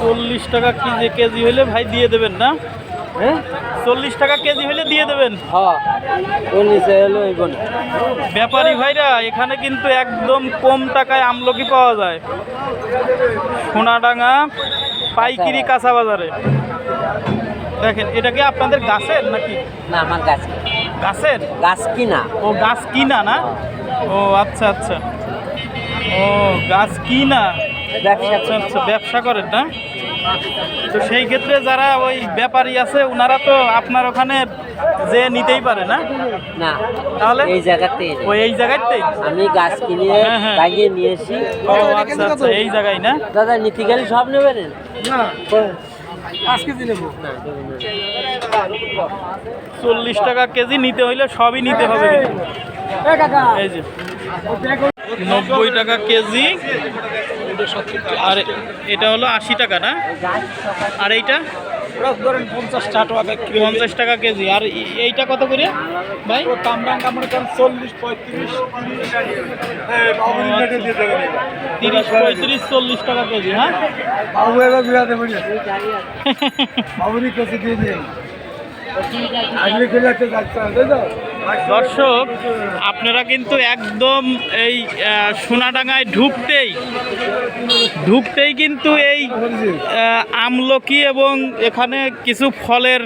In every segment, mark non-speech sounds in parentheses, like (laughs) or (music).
চল্লিশ টাকা KG KG হলে ভাই দিয়ে দেবেন না? হ্যাঁ? চল্লিশ টাকা কেজি হলে দিয়ে দেবেন? হ্যাঁ। ব্যাপারী ভাইরা এখানে কিন্তু একদম কম টাকায় আমলকি পাওয়া যায়। সোনাডাঙ্গা পাইকিরি কাঁচা বাজারে দেখেন এটা কি আপনাদের গাছের নাকি? না আমার গাছ গাছের? গাছ কিনা। ও গাছ কিনা না? ও আচ্ছা আচ্ছা। ও গাছ কিনা ব্যবসা আচ্ছা আচ্ছা ব্যবসা করেন না তো সেই ক্ষেত্রে যারা ওই ব্যাপারী আছে ওনারা তো আপনার ওখানে যে নিতেই পারে না না তাহলে? এই জায়গাতে ওই এই জায়গাতেই আমি গাছ কিনে হ্যাঁ, হ্যাঁ। লাগিয়ে নিয়ে এসি ও আচ্ছা আচ্ছা এই জায়গায় না দাদা নীতি গেলে সব নেবেন না পাঁচ কেজি নেব চল্লিশ টাকা কেজি নিতে হইলে সবই নিতে হবে এই যে নব্বই টাকা কেজি। আর এটা হলো আশি টাকা না? আর এইটা? পঞ্চাশ টাকা কেজি। আর এইটা কত করে ভাই? চল্লিশ পঁয়ত্রিশ তিরিশ পঁয়ত্রিশ চল্লিশ টাকা কেজি হ্যাঁ? (laughs) দিয়ে দর্শক, আপনারা কিন্তু একদম এই সোনাডাঙ্গায় ঢুকতেই ঢুকতেই কিন্তু এই আমলকি এবং এখানে কিছু ফলের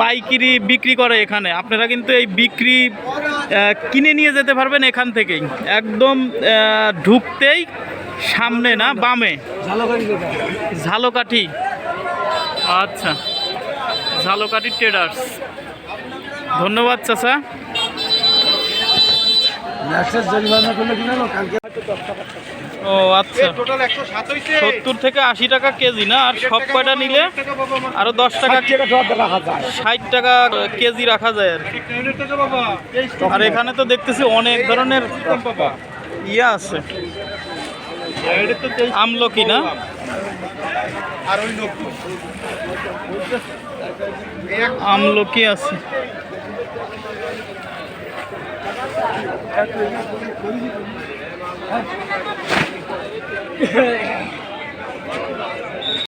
পাইকিরি বিক্রি করে এখানে। আপনারা কিন্তু এই বিক্রি কিনে নিয়ে যেতে পারবেন এখান থেকেই। একদম ঢুকতেই সামনে না, বামে? ঝালকাঠি। আচ্ছা ঝালকাঠি ট্রেডার্স ধন্যবাদ, চাচা। ও আচ্ছা। সত্তর থেকে আশি টাকা কেজি না? আর সব কয়টা নিলে? আরও দশ টাকা ষাট টাকা কেজি রাখা যায় আর আর এখানে তো দেখতেছি অনেক ধরনের ইয়ে আছে। আমলকি না? আর ওই নব্বই আমলকি আছে। É.